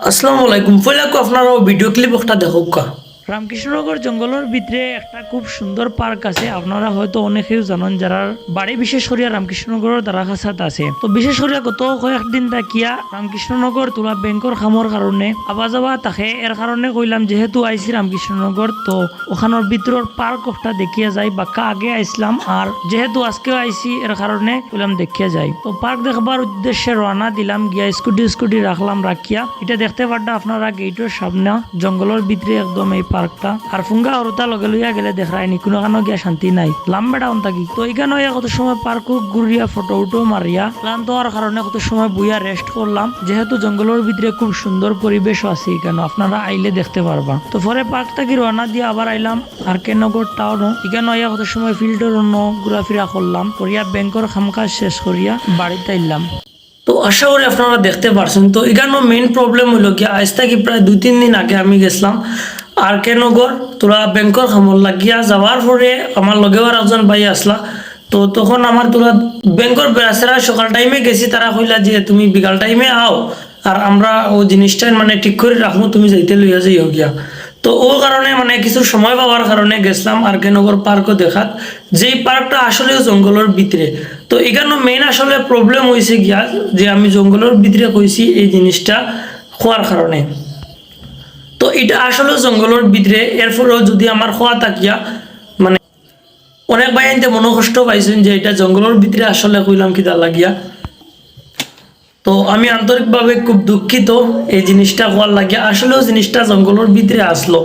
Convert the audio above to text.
আসসালামু আলাইকুম। ফলাকু আপনারা ভিডিও ক্লিপ একটা দেখুক কা। রামকৃষ্ণনগর জঙ্গলের ভিতরে একটা খুব সুন্দর পার্ক আছে। আপনারা হয়তো অনেকেই জানেন যারা বাড়ি বিশেষ করিয়া রামকৃষ্ণনগরের দ্বারাখাসাত আছে। তো বিশেষ করিয়া গত কয়েকদিন তাকিয়া রামকৃষ্ণনগর তোলা ব্যাংকর খামর কারণে আবা যাবা তাকে এর কারণে কইলাম, যেহেতু আইসি রামকৃষ্ণনগর তো ওখানোর ভিতরের পার্ক একটা দেখিয়া যাই বাক্কা আগে আইসলাম আর যেহেতু আজকেও আইসি এর কারণে কইলাম দেখিয়া যাই তো পার্ক দেখবার উদ্দেশ্যে রওনা দিলাম, গিয়া স্কুটি স্কুটি রাখলাম রাখিয়া এটা দেখতে পারটা আপনারা গেটের সামনে জঙ্গলের ভিতরে একদম এই পার্কটা আর ফুঙ্গা অরুতা লগে লইয়া গেলে দেখায়নি কোনো কানো গিয়া শান্তি নাই। লাম্বেটা অন থাকি তো এখানে কত সময় পার্ক ঘুরিয়া ফটো উটো মারিয়া ক্লান্ত হওয়ার কারণে কত সময় বইয়া রেস্ট করলাম যেহেতু জঙ্গলের ভিতরে খুব সুন্দর পরিবেশ আছে এখানে আপনারা আইলে দেখতে পারবা। তো পরে পার্ক থেকে রওনা দিয়ে আবার আইলাম আর কেনগর টাউন এখানে আইয়া কত সময় ফিল্ডের অন্য ঘোরাফেরা করলাম করিয়া ব্যাংকর খামকাজ শেষ করিয়া বাড়িতে আইলাম তো আশা করি আপনারা দেখতে পারছেন। তো এখানে মেইন প্রবলেম হলো কি, আজ থেকে প্রায় দুই তিন দিন আগে আমি গেছিলাম। আর কে নগর তোরা ব্যাংকর খামর লাগিয়া যাওয়ার পরে আমার লগেও আর একজন ভাই আসলা তো তখন আমার তোরা ব্যাংকর বেড়াছেরা সকাল টাইমে গেছি তারা কইলা যে তুমি বিকাল টাইমে আও আর আমরা ও জিনিসটা মানে ঠিক করে রাখব তুমি যাইতে লইয়া যাইও গিয়া। তো ও কারণে মানে কিছু সময় পাওয়ার কারণে গেছিলাম আর কে নগর পার্কও দেখাত, যেই পার্কটা আসলে জঙ্গলের ভিতরে তো এখানে মেইন আসলে প্রবলেম হয়েছে গিয়া, যে আমি জঙ্গলের ভিতরে কইছি এই জিনিসটা খোয়ার কারণে তো এটা আসলে জঙ্গলের ভিতরে, এরপরেও যদি আমার খোয়া তাকিয়া মানে অনেক ভাই আনতে মনোকষ্ট পাইছেন যে এটা জঙ্গলের ভিতরে আসলে কইলাম কিতা লাগিয়া। তো আমি আন্তরিকভাবে খুব দুঃখিত এই জিনিসটা হওয়ার লাগিয়া। আসলেও জিনিসটা জঙ্গলের ভিতরে আসলো।